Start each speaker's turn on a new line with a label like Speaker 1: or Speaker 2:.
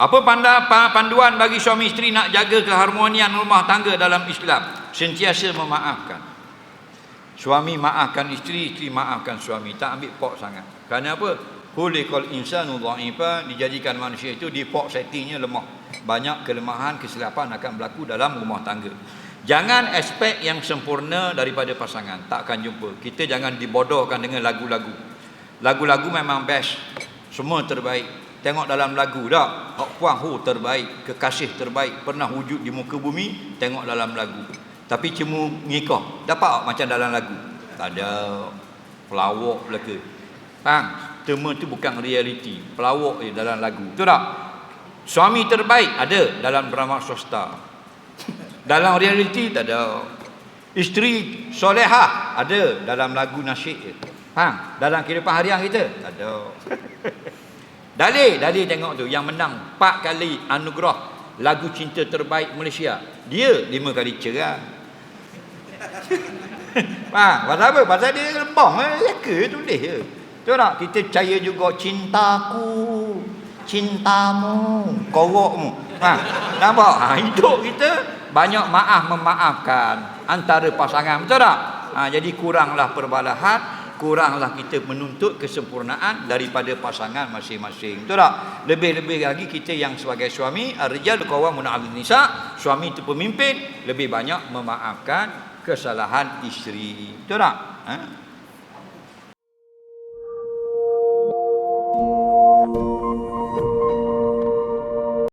Speaker 1: Apa panda, panduan bagi suami isteri nak jaga keharmonian rumah tangga dalam Islam? Sentiasa memaafkan. Suami maafkan isteri, isteri maafkan suami. Tak ambil pok sangat. Kerana apa? Kulikul insanu dha'ifa dijadikan manusia itu di pok settingnya lemah. Banyak kelemahan, kesilapan akan berlaku dalam rumah tangga. Jangan aspek yang sempurna daripada pasangan. Tak akan jumpa. Kita jangan dibodohkan dengan lagu-lagu. Lagu-lagu memang best. Semua terbaik. Tengok dalam lagu dah. Hak puang hu terbaik, kekasih terbaik pernah wujud di muka bumi, tengok dalam lagu. Tapi cuma ngikah. Dapat tak macam dalam lagu? Tak ada. Pelawak belaka. Faham? Tema tu bukan realiti. Pelawak je dalam lagu. Betul tak? Suami terbaik ada dalam drama swasta. Dalam realiti tak ada. Isteri solehah ada dalam lagu nasyid je. Faham? Dalam kehidupan harian kita tak ada. Dalil, dalil tengok tu yang menang 4 kali anugerah lagu cinta terbaik Malaysia. Dia 5 kali cerai. Faham? Pasal apa? Pasal dia lembang eh, leka tulis je. Betul tak? Kita percaya juga cintaku, cintamu, korokmu. Ha, nampak? Ha, hidup kita banyak maaf memaafkan antara pasangan. Betul tak? Ha, jadi kuranglah perbalahan kuranglah kita menuntut kesempurnaan daripada pasangan masing-masing. Betul tak? Lebih-lebih lagi kita yang sebagai suami, ar-rijal qawwamuna 'ala nisa suami itu pemimpin, lebih banyak memaafkan kesalahan isteri. Betul tak? Ha? Thank you.